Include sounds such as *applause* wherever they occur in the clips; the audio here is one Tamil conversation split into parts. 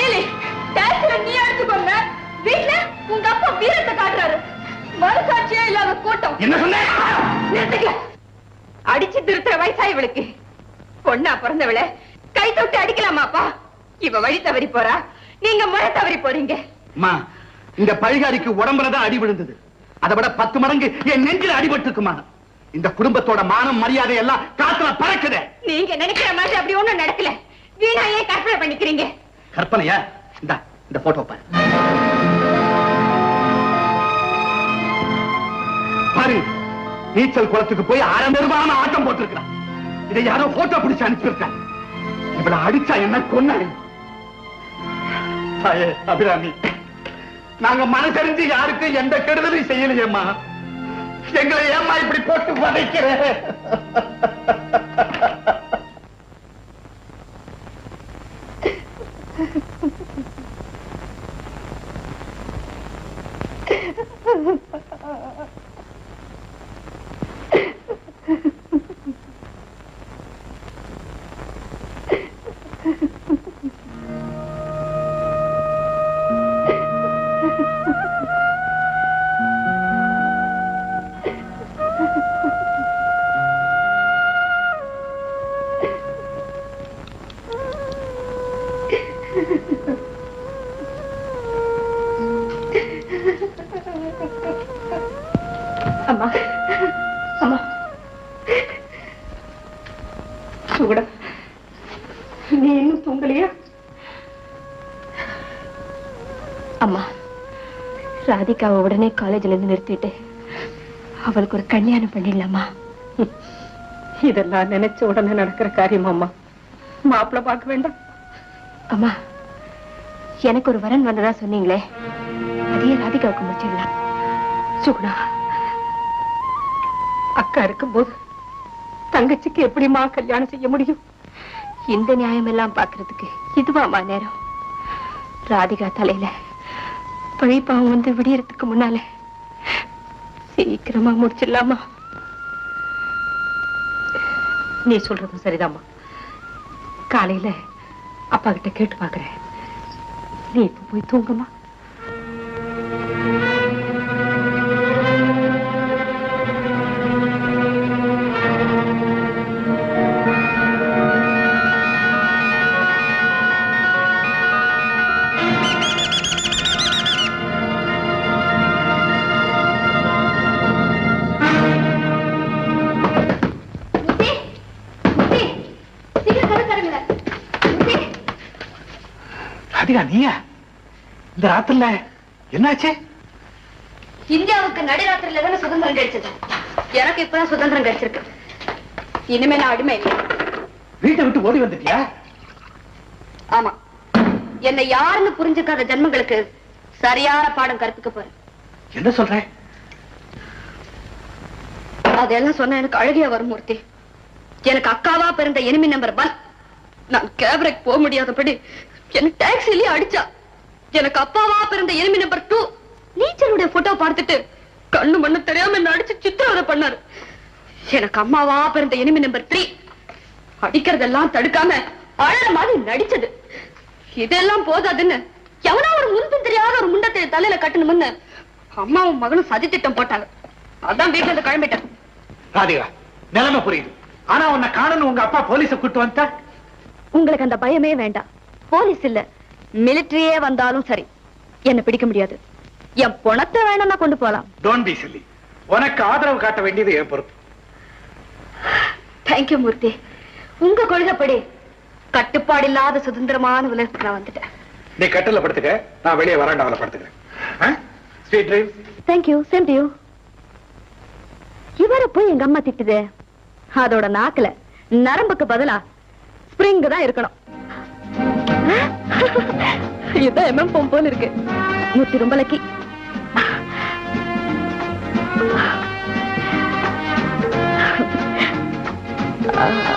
நீலி டான்ஸ்ல நீ அடிச்சுக்கோங்க வீட்ல உங்க அப்பா வீரத்தை காட்டுறாரு. மனசாட்சியே இல்லாத கூட்டம். என்ன சொன்ன? நிறுத்துங்க அடிச்சு திருத்துற வயசா இவளுக்கு. பொண்ணா பிறந்தவளை கை தொட்டு அடிக்கலாமாப்பா இவ வழி தவறி போறா? நீங்க முறை தவறி போறீங்க. அம்மா இந்த பழிகாரிக்கு உடம்புலதான் அடி விழுந்தது. அதை விட பத்து மடங்கு என் நெஞ்சில அடிபட்டுருக்குமா? இந்த குடும்பத்தோட மானம் மரியாதை எல்லாம் காத்துல பறக்குதே. நீங்க நினைக்கிற மாதிரி அப்படி ஒண்ணும் நடக்கல. வீணா ஏன் கற்பனை பண்ணிக்கிறீங்க? கற்பனையா? இந்த இந்த போட்டோ பாரு. பாரு நீச்சல் குளத்துக்கு போய் அரை ஆட்டம் போட்டிருக்கிறான். இதை யாரோ போட்டோ பிடிச்சு அனுப்பிச்சிருக்காங்க. இவளை அடிச்சா என்ன கொன்ன? அபிராமி நாங்க மனசறிஞ்சு யாருக்கு எந்த கெடுதலையும் செய்யலையேம்மா. எங்களை ஏம்மா இப்படி போட்டு வதைக்கிறேன் ராதிகாவை உடனே காலேஜ்ல இருந்து நிறுத்திட்டு அவளுக்கு ஒரு கல்யாணம் பண்ணிடலாமா? இதெல்லாம் நினைச்ச உடனே நடக்கிற காரியம் அம்மா. மாப்பிள்ள பார்க்க வேண்டாம். அம்மா எனக்கு ஒரு வரன் வந்ததா சொன்னீங்களே. அதையே ராதிகாவுக்கு முடிச்சிடலாம். சுகுணா. அக்கா இருக்கும்போது தங்கச்சிக்கு எப்படிம்மா கல்யாணம் செய்ய முடியும்? இந்த நியாயம் எல்லாம் பாக்குறதுக்கு இதுவாமா நேரம்? ராதிகா தலையில பழிப்பாவம் வந்து விடியறதுக்கு முன்னால சீக்கிரமா முடிச்சிடலாமா? நீ சொல்றது சரிதாம்மா. காலையில அப்பா கிட்ட கேட்டு பாக்குறேன். நீ இப்ப போய் தூங்குமா ராதிகா நீயா இந்த ராத்திரில என்னாச்சு? இந்தியாவுக்கு நடுராத்திரில தானே சுதந்திரம் கிடைச்சது? எனக்கு இப்பதான் சுதந்திரம் கிடைச்சிருக்கு. இனிமே நான் அடிமை இல்லை. வீட்டை விட்டு ஓடி வந்துட்டியா? ஆமா. என்னை யாருன்னு புரிஞ்சுக்காத ஜென்மங்களுக்கு சரியான பாடம் கற்பிக்க போறேன். என்ன சொல்ற? அதெல்லாம் சொன்னா எனக்கு அழகியா வரும் மூர்த்தி. எனக்கு அக்காவா பிறந்த எனிமி நம்பர் ஒன் நான் கேபரேக் போக முடியாதபடி என்ன டாக்ஸிலேயே அடிச்சா. எனக்கு அப்பாவா பிறந்த எனிமி நம்பர் டூ நீச்சலுடைய போட்டோ பார்த்துட்டு கண்ணு மண்ணு தெரியாம என்ன அடிச்சு சித்திரவதை பண்ணாரு. எனக்கு அம்மாவா பிறந்த எனிமி நம்பர் த்ரீ அடிக்கிறதெல்லாம் தடுக்காம அழற மாதிரி நடிச்சது. இதெல்லாம் போதாதுன்னு எவனா ஒரு முன்பின் தெரியாத ஒரு முண்டத்தை தலையில கட்டணும்னு அம்மாவும் மகனும் சதி திட்டம் போட்டாங்க. அதான் வீட்டுல இருந்து கிளம்பிட்டேன். ராதிகா நிலைமை புரியுது. ஆனா உன்னை காணணும் உங்க அப்பா போலீஸ கூட்டு வந்துட்டா? உங்களுக்கு அந்த பயமே வேண்டாம். போலீஸ் இல்ல. மிலிட்டரியே வந்தாலும் சரி. என்ன பிடிக்க முடியாது. என் பணத்தை வேணும்னா கொண்டு போலாம். டோன்ட் பி சில்லி உனக்கு ஆதரவு காட்ட வேண்டியது என் பொறுப்பு. Thank you Murthy. உங்க கொள்கைப்படி கட்டுப்பாடு இல்லாத சுதந்திரமான உலகத்துக்கு நான் வந்துட்டேன். நீ கட்டில படுத்துக்க. நான் வெளியே வராண்டாவில படுத்துக்கிறேன். Sweet dream thank you same to you இவரை போய் எங்க அம்மா திட்டுதே? அதோட நாக்குல நரம்புக்கு பதிலா ஸ்ப்ரிங் தான் இருக்கணும். இதான் எம்எம் போம் போல இருக்கு. மூர்த்தி ரொம்ப லக்கி ராதிகா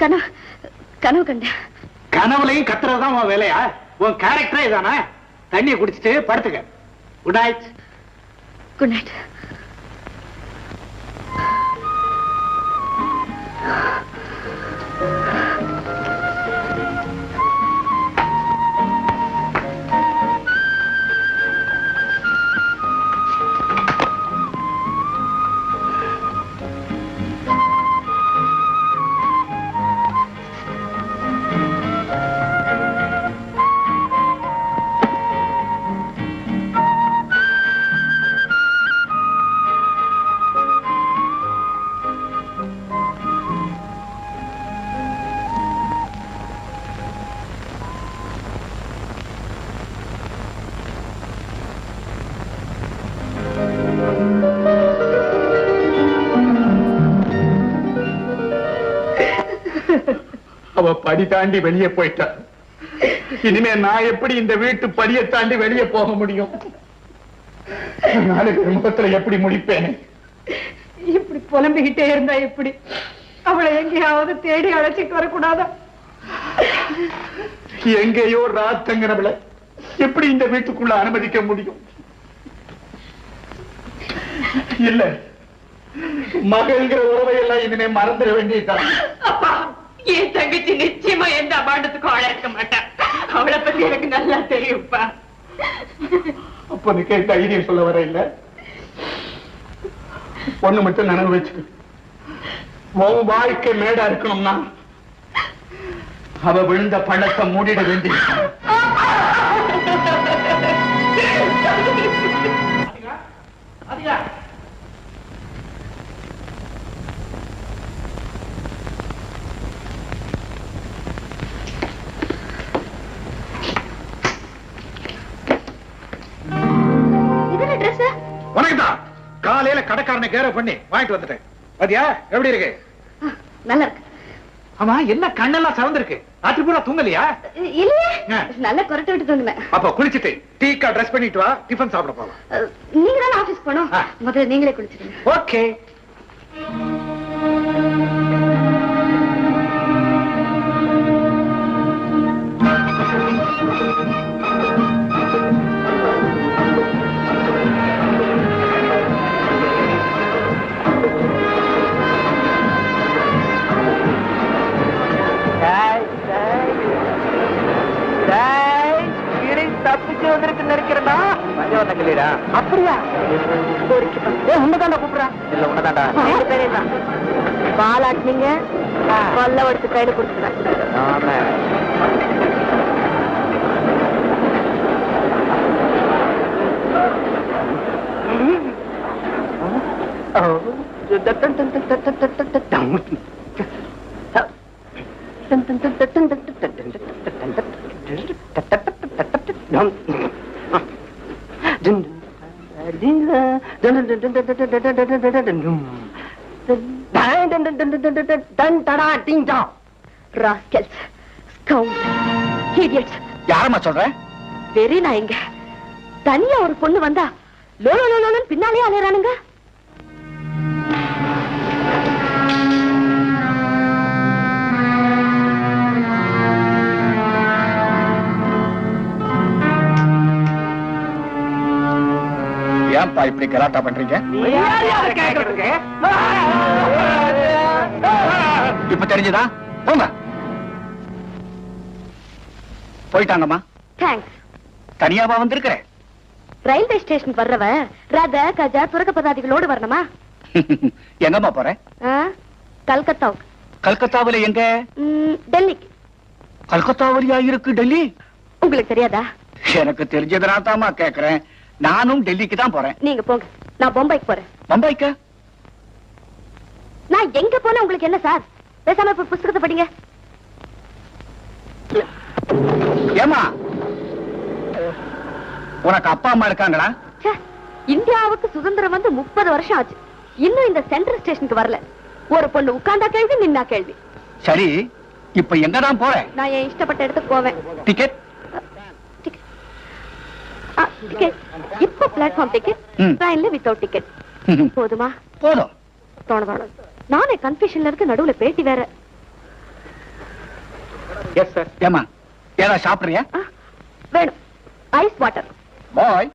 கனவு கனவு கண்டேன் கனவுலையும் கத்துறதுதான் உன் வேலையா? உன் கேரக்டரே இதானே? தண்ணியை குடிச்சிட்டு படுத்துக்க. குட் நைட் குட் நைட் அவ படி தாண்டி வெளியே போயிட்டா. இனிமே நான் எப்படி இந்த வீட்டு படியை தாண்டி வெளியே போக முடியும்? நாளைக்கு முகத்துல எப்படி முடிப்பேன் இப்படி புலம்பிக்கிட்டே இருந்தா எப்படி? அவளை எங்கேயாவது தேடி அழைச்சிட்டு வரக்கூடாதா? எங்கேயோ ராத்தங்கிறவள எப்படி இந்த வீட்டுக்குள்ள அனுமதிக்க முடியும்? இல்ல. மகள்கிற உறவை எல்லாம் இனிமே மறந்துட வேண்டியதுதான். அப்பா என் தங்கச்சி நிச்சயமா எந்த அபாண்டத்துக்கும் ஆளா இருக்க மாட்டா. அவளை பத்தி எனக்கு நல்லா தெரியும்ப்பா. அப்ப நீ கேட்ட தைரியம் சொல்ல வர இல்ல? ஒண்ணு மட்டும் நினைவு வச்சுக்க. உன் வாழ்க்கை மேடா இருக்கணும்னா அவ விழுந்த பள்ளத்தை மூடிட வேண்டிய இதுல கடைக்காரனை கேர பண்ணி வாங்கிட்டு வந்துட்டேன். பாத்தியா? எப்படி இருக்கு? நல்லா இருக்கு. ஆமா என்ன கண்ணெல்லாம் சிவந்திருக்கு? ராத்திரி பூரா தூங்கலையா? இல்லையே. நல்லா குரட்டை விட்டு தூங்கினேன். அப்ப குளிச்சுட்டு டீக்கா ட்ரெஸ் பண்ணிட்டு வா. டிஃபன் சாப்பிட போலாம். நீங்க தானே ஆபீஸ் போனோம். முதல்ல நீங்களே குளிச்சிடுங்க. ஓகே. பஞ்சவந்த கிளிடா அப்படியா உன்னதாண்டா கூப்பிடுறேன் இல்ல உன்னதாண்டா பாலாட்டினீங்க கொல்ல எடுத்து கையில கொடுத்துறேன் ஆமா ராஸ்கல்ஸ் ஸ்கவுண்ட் இடியட்ஸ் யாரம்மா சொல்ற? வெறி நாயங்க தனியா ஒரு பொண்ணு வந்தா லோலோ லோலோன்னு பின்னாலே அலையறானுங்க. ஏன்பா இப்படி கலாட்டா பண்றீங்க? இப்ப தெரிஞ்சதா? போங்க. போயிட்டாங்கம்மா. தேங்க்ஸ் தனியாவா வந்திருக்கிறேன் ரயில்வே ஸ்டேஷன் வர்றவ ரத கஜா துறக்க பதாதிகளோடு வரணுமா? *laughs* எங்கம்மா போறேன் ஆ? கல்கத்தாவுக்கு கல்கத்தாவுல எங்க? ம், டெல்லிக்கு கல்கத்தாவிலயா இருக்கு டெல்லி? உங்களுக்கு தெரியாதா? எனக்கு தெரிஞ்சதுனா தாமா கேக்குறேன். நானும் டெல்லிக்கு தான் போறேன். நீங்க போங்க. நான் பொம்பாய்க்கு போறேன். பம்பாய்க்கா நான் எங்க போனா உங்களுக்கு என்ன சார்? பேசாம இப்ப புஸ்தகத்தை படிங்க. ஏமா உனக்கு அப்பா அம்மா இருக்காங்களா ச்சே, இந்தியாவுக்கு சுதந்திரம் வந்து முப்பது வருஷம் ஆச்சு. இன்னும் இந்த சென்ட்ரல் ஸ்டேஷனுக்கு வரல. ஒரு பொண்ணு உட்கார்ந்தா கேள்வி நின்னா கேள்வி. சரி இப்ப எங்க தான் போற? நான் என் இஷ்டப்பட்ட இடத்துக்கு போவேன். Ticket ticket. டிக்கெட் இப்ப பிளாட்ஃபார்ம் டிக்கெட். ட்ரெயின்ல வித்தவுட் டிக்கெட் போதுமா? போதும். தோணதோணும் நானே கன்ஃபியூஷன்ல இருக்க நடுவுல பேட்டி வேற. எஸ் சார் ஏமா ஏதாவது சாப்பிடுறியா? வேணும். ஐஸ் வாட்டர் பாய்